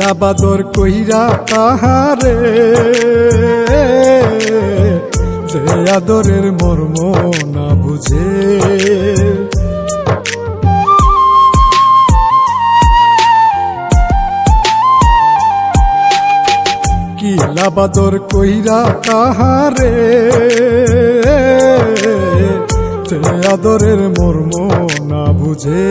কিলা বাদর কইরা তাহারে যে আদরের মর্ম না বুঝে। কিলা বাদর কইরা তাহারে যে আদরের মর্ম না বুঝে।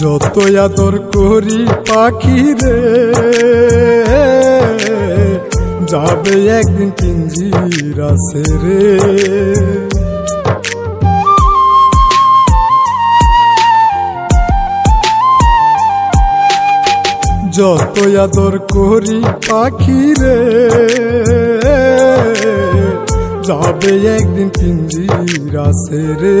যত আদর করি পাখি রে, যাবে একদিন পিঞ্জিরা রে। যত আদর করি পাখি রে, যাবে একদিন পিঞ্জিরা রে।